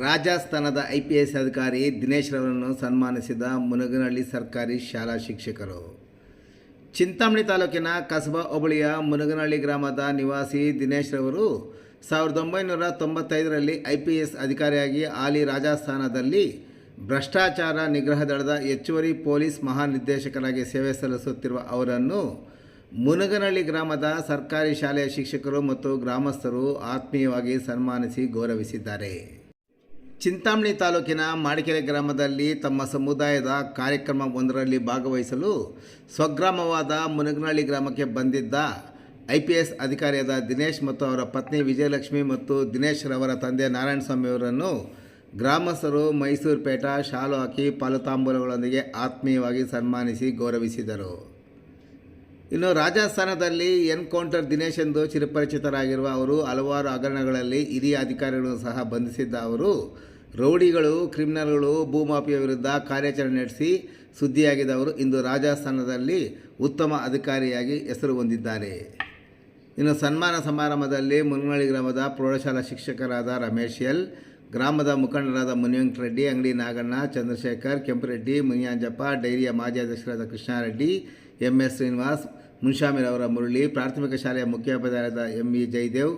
ರಾಜಸ್ಥಾನದ I P S ಅಧಿಕಾರಿ ದಿನೇಶ್ ರವರನ್ನು ಸನ್ಮಾನಿಸಿದ ಮುನಗನಹಳ್ಳಿ ಸರ್ಕಾರಿ ಶಾಲಾ ಶಿಕ್ಷಕರು. ಚಿಂತಾಮಣಿ ತಾಲೂಕಿನ ಕಸಬಾ ಹೋಬಳಿಯ ಮುನಗನಹಳ್ಳಿ ಗ್ರಾಮದ ನಿವಾಸಿ ದಿನೇಶ್ ರವರು ಸಾವಿರದ ಒಂಬೈನೂರ ತೊಂಬತ್ತೈದರಲ್ಲಿ ಐ ಪಿ ಎಸ್ ಅಧಿಕಾರಿಯಾಗಿ ಹಾಲಿ ರಾಜಸ್ಥಾನದಲ್ಲಿ ಭ್ರಷ್ಟಾಚಾರ ನಿಗ್ರಹ ದಳದ ಹೆಚ್ಚುವರಿ ಪೊಲೀಸ್ ಮಹಾನಿರ್ದೇಶಕರಾಗಿ ಸೇವೆ ಸಲ್ಲಿಸುತ್ತಿರುವ ಅವರನ್ನು ಮುನಗನಹಳ್ಳಿ ಗ್ರಾಮದ ಸರ್ಕಾರಿ ಶಾಲೆಯ ಶಿಕ್ಷಕರು ಮತ್ತು ಗ್ರಾಮಸ್ಥರು ಆತ್ಮೀಯವಾಗಿ ಸನ್ಮಾನಿಸಿ ಗೌರವಿಸಿದ್ದಾರೆ. ಚಿಂತಾಮಣಿ ತಾಲೂಕಿನ ಮಾಡಿಕೆರೆ ಗ್ರಾಮದಲ್ಲಿ ತಮ್ಮ ಸಮುದಾಯದ ಕಾರ್ಯಕ್ರಮವೊಂದರಲ್ಲಿ ಭಾಗವಹಿಸಲು ಸ್ವಗ್ರಾಮವಾದ ಮುನಗನಹಳ್ಳಿ ಗ್ರಾಮಕ್ಕೆ ಬಂದಿದ್ದ ಐ ಪಿ ಎಸ್ ಅಧಿಕಾರಿಯಾದ ದಿನೇಶ್ ಮತ್ತು ಅವರ ಪತ್ನಿ ವಿಜಯಲಕ್ಷ್ಮಿ ಮತ್ತು ದಿನೇಶ್ ರವರ ತಂದೆ ನಾರಾಯಣಸ್ವಾಮಿಯವರನ್ನು ಗ್ರಾಮಸ್ಥರು ಮೈಸೂರು ಪೇಟ ಶಾಲು ಹಾಕಿ ಪಾಲುತಾಂಬೂಲಗಳೊಂದಿಗೆ ಆತ್ಮೀಯವಾಗಿ ಸನ್ಮಾನಿಸಿ ಗೌರವಿಸಿದರು. ಇನ್ನು ರಾಜಸ್ಥಾನದಲ್ಲಿ ಎನ್ಕೌಂಟರ್ ದಿನೇಶ್ ಎಂದು ಚಿರಪರಿಚಿತರಾಗಿರುವ ಅವರು ಹಲವಾರು ಹಗರಣಗಳಲ್ಲಿ ಹಿರಿಯ ಅಧಿಕಾರಿಗಳನ್ನು ಸಹ ಬಂಧಿಸಿದ್ದ ಅವರು ರೌಡಿಗಳು, ಕ್ರಿಮಿನಲ್ಗಳು, ಭೂಮಾಫಿಯ ವಿರುದ್ಧ ಕಾರ್ಯಾಚರಣೆ ನಡೆಸಿ ಸುದ್ದಿಯಾಗಿದ್ದವರು ಇಂದು ರಾಜಸ್ಥಾನದಲ್ಲಿ ಉತ್ತಮ ಅಧಿಕಾರಿಯಾಗಿ ಹೆಸರು ಹೊಂದಿದ್ದಾರೆ. ಇನ್ನು ಸನ್ಮಾನ ಸಮಾರಂಭದಲ್ಲಿ ಮುನ್ಗಳಿ ಗ್ರಾಮದ ಪ್ರೌಢಶಾಲಾ ಶಿಕ್ಷಕರಾದ ರಮೇಶ್ ಎಲ್, ಗ್ರಾಮದ ಮುಖಂಡರಾದ ಮುನಿವೆಂಕಟರೆಡ್ಡಿ ಅಂಗಡಿ ನಾಗಣ್ಣ, ಚಂದ್ರಶೇಖರ್, ಕೆಂಪರೆಡ್ಡಿ, ಮುನಿಯಾಂಜಪ್ಪ, ಡೈರಿಯ ಮಾಜಿ ಅಧ್ಯಕ್ಷರಾದ ಕೃಷ್ಣಾರೆಡ್ಡಿ ಎಂ ಎಸ್ ಶ್ರೀನಿವಾಸ್ ಅವರ ಮುರಳಿ, ಪ್ರಾಥಮಿಕ ಶಾಲೆಯ ಮುಖ್ಯೋಪಾಧ್ಯಾಯರಾದ M E Jayadev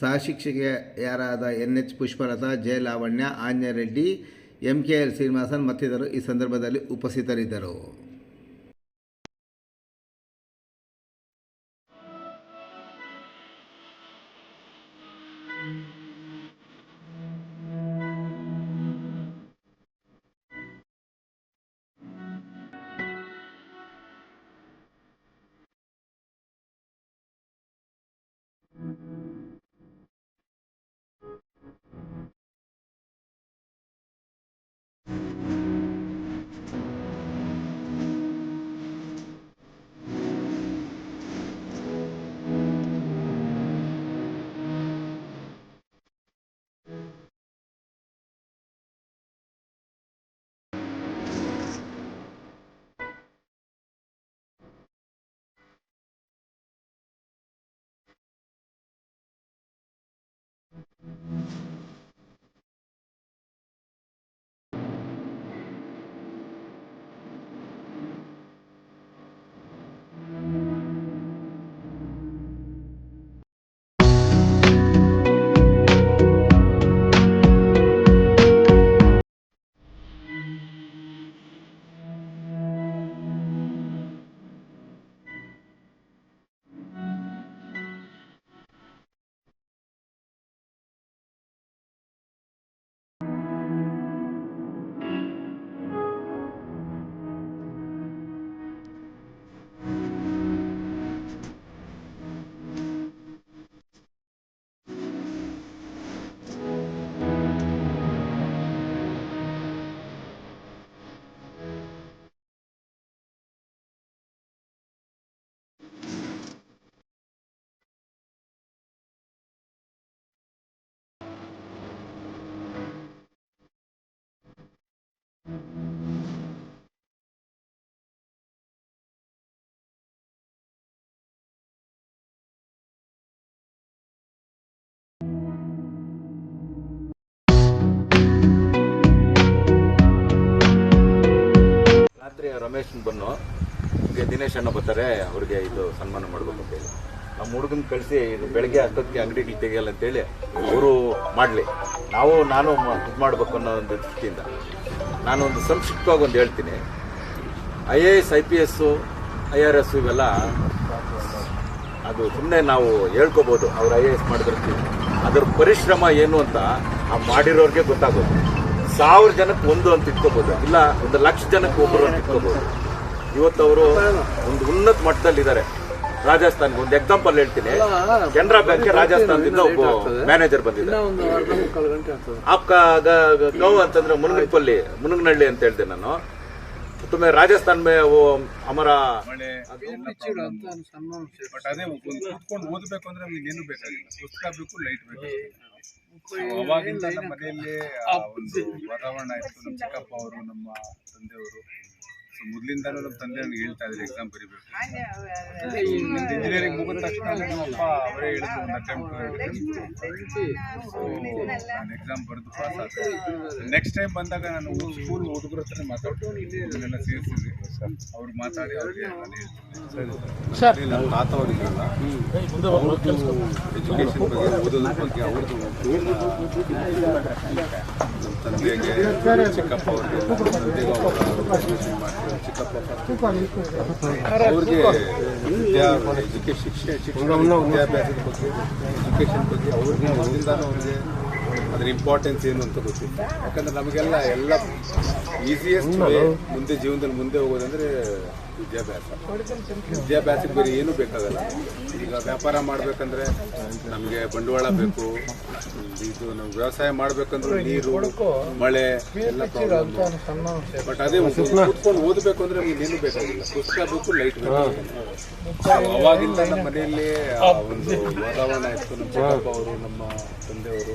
ಸಹಶಿಕ್ಷಕಿಯರಾದ N H Pushpalatha Jayalavanya Lavanya, Anjaneya Reddy, M. K. L. Srinivasan ಮತ್ತಿತರರು ಈ ಸಂದರ್ಭದಲ್ಲಿ ಉಪಸ್ಥಿತರಿದ್ದರು. ರಾತ್ರಿ ರಮೇಶ್ ಬನ್ನು ದಿನೇಶ್ ಅಣ್ಣ ಬರ್ತಾರೆ, ಅವ್ರಿಗೆ ಇದು ಸನ್ಮಾನ ಮಾಡ್ಬೇಕು ಅಂತ ಹೇಳಿ. ನಮ್ಮ ಹುಡುಗನ್ ಕಳಿಸಿ ಇದು ಬೆಳಗ್ಗೆ ಅಷ್ಟೊತ್ತಿಗೆ ಅಂಗಡಿಗಳು ತೆಗಿಯಲ್ಲ ಅಂತೇಳಿ ಅವರು ಮಾಡಲಿ. ನಾವು, ನಾನು ಇದು ಮಾಡ್ಬೇಕು ಅನ್ನೋ ಒಂದು ದೃಷ್ಟಿಯಿಂದ. ನಾನು ಒಂದು ಸಂಕ್ಷಿಪ್ತವಾಗಿ ಒಂದು ಹೇಳ್ತೀನಿ. I A S I P S I R S ಇವೆಲ್ಲ ಅದು ಸುಮ್ಮನೆ ನಾವು ಹೇಳ್ಕೋಬೋದು ಅವ್ರು ಐ ಎ ಎಸ್ ಮಾಡಿದ್ರೆ ಅದ್ರ ಪರಿಶ್ರಮ ಏನು ಅಂತ ಆ ಮಾಡಿರೋರಿಗೆ ಗೊತ್ತಾಗೋದು. ಸಾವಿರ ಜನಕ್ಕೆ ಒಂದು ಅಂತ ಇಟ್ಕೋಬೋದು. ಇಲ್ಲ, ಒಂದು ಲಕ್ಷ ಜನಕ್ಕೆ ಒಬ್ಬರು ಅಂತ ಇಟ್ಕೋಬಹುದು ಇವತ್ತು ಅವರು ಒಂದು ಉನ್ನತ ಮಟ್ಟದಲ್ಲಿದ್ದಾರೆ. ರಾಜಸ್ಥಾನ್ಗೆ ಒಂದು ಎಕ್ಸಾಂಪಲ್ ಹೇಳ್ತೀನಿ. ಕೆನರಾ ಬ್ಯಾಂಕ್ ರಾಜಸ್ಥಾನದಿಂದ ಒಬ್ಬ ಮ್ಯಾನೇಜರ್ ಬಂದಿದ್ದ. ಆಪ್ಕ ಗೌ ಅಂತಂದ್ರೆ ಮುನಗನಪಲ್ಲಿ ಮುನಗನಹಳ್ಳಿ ಅಂತ ಹೇಳ್ದೆ ನಾನು. ತುಂಬ ರಾಜಸ್ಥಾನ್ ಅಮರ ಬಟ್ ಅದೇ ಒಂದು ಕೂತ್ಕೊಂಡು ಓದಬೇಕು ಅಂದ್ರೆ ನಮ್ಗೆ ಏನು ಬೇಕಾಗಿಲ್ಲ. ಪುಸ್ತಕ ಬೇಕು ಲೈಟ್ ಬೇಕು. ಅವಾಗಿಂದ ನಮ್ಮ ಮನೆಯಲ್ಲಿ ಆ ಒಂದು ವಾತಾವರಣ ಇತ್ತು. ನಮ್ಮ ಚಿಕ್ಕಪ್ಪ ಅವರು ನಮ್ಮ ತಂದೆಯವರು. ಮೊದಲಿಂದಾನು ನಮ್ಮ ತಂದೆ ನನಗೆ ಹೇಳ್ತಾ ಇದ್ರು ಎಕ್ಸಾಮ್ ಬರಿಬೇಕು ಇಂಜಿನಿಯರಿಂಗ್ ಮುಗಿದ ತಕ್ಷಣ ನಮ್ಮಪ್ಪ ಅವರೇ ಹೇಳಿದ್ರು ಒಂದು ಅಟೆಂಪ್ಟ್ ನಾನು ಎಕ್ಸಾಮ್ ಬರೆದು ಪಾಸ್ ಆದೆ. ನೆಕ್ಸ್ಟ್ ಟೈಮ್ ಬಂದಾಗ ನಾನು ಸ್ಕೂಲ್ ಹುಡುಗರ ಹತ್ರ ಮಾತಾಡ್ತೀನಿ. ಇದನ್ನೆಲ್ಲ ಸೇರಿಸಿದ್ವಿ. ಅವ್ರು ಮಾತಾಡಿ ಅವ್ರಿಗೆ ನಾನು ಹೇಳ್ತೀನಿ. ಸರಿ. ನಮ್ಮ ತಾತ ಅವರಿದ್ರಲ್ಲ ಅವ್ರದ್ದು ಎಜುಕೇಶನ್ ಬಗ್ಗೆ ಓದೋದ್ರ ಬಗ್ಗೆ ಅವ್ರದ್ದು ನಮ್ಮ ತಂದೆಗೆ ಚಿಕ್ಕಪ್ಪ ಅವ್ರಿಗೆ ತಂದೆಗೆ ಅವರ ಅವ್ರಿಗೆ ವಿದ್ಯಾ ಎಜುಕೇಶನ್ ಶಿಕ್ಷಣ ಶಿಕ್ಷಣ ವಿದ್ಯಾಭ್ಯಾಸದ ಬಗ್ಗೆ ಎಜುಕೇಶನ್ ಬಗ್ಗೆ ಅವ್ರಿಗೆ ಮೊದಲಿಂದಾನು ಅವ್ರಿಗೆ ಅದ್ರ ಇಂಪಾರ್ಟೆನ್ಸ್ ಏನು ಅಂತ ಗೊತ್ತಿಲ್ಲ. ಯಾಕಂದ್ರೆ ನಮಗೆಲ್ಲ ಎಲ್ಲ ಈಸಿಯೆಸ್ಟ್ ವೇ ಮುಂದೆ ಜೀವನದಲ್ಲಿ ಮುಂದೆ ಹೋಗೋದಂದ್ರೆ ವಿದ್ಯಾಭ್ಯಾಸ. ವಿದ್ಯಾಭ್ಯಾಸಕ್ಕೆ ಬೇರೆ ಏನೂ ಬೇಕಾಗಲ್ಲ. ಈಗ ವ್ಯಾಪಾರ ಮಾಡಬೇಕಂದ್ರೆ ನಮಗೆ ಬಂಡವಾಳ ಬೇಕು. ಇದು ನಾವು ವ್ಯವಸಾಯ ಮಾಡಬೇಕಂದ್ರೆ ನೀರು, ಮಳೆ, ಎಲ್ಲ ಪ್ರಾಬ್ಲಮ್. ಬಟ್ ಅದೇ ಕೂತ್ಕೊಂಡು ಓದಬೇಕು ಅಂದ್ರೆ ನಮ್ಗೆ ಏನು ಬೇಕಾಗಿಲ್ಲ. ಪುಸ್ತಕ ಬೇಕು ಲೈಟ್ ಬೇಕು. ಅವಾಗಿಂದ ನಮ್ಮ ಮನೆಯಲ್ಲಿ ಒಂದು ವಾತಾವರಣ ಇತ್ತು. ನಮ್ಮ ಅವರು, ನಮ್ಮ ತಂದೆಯವರು.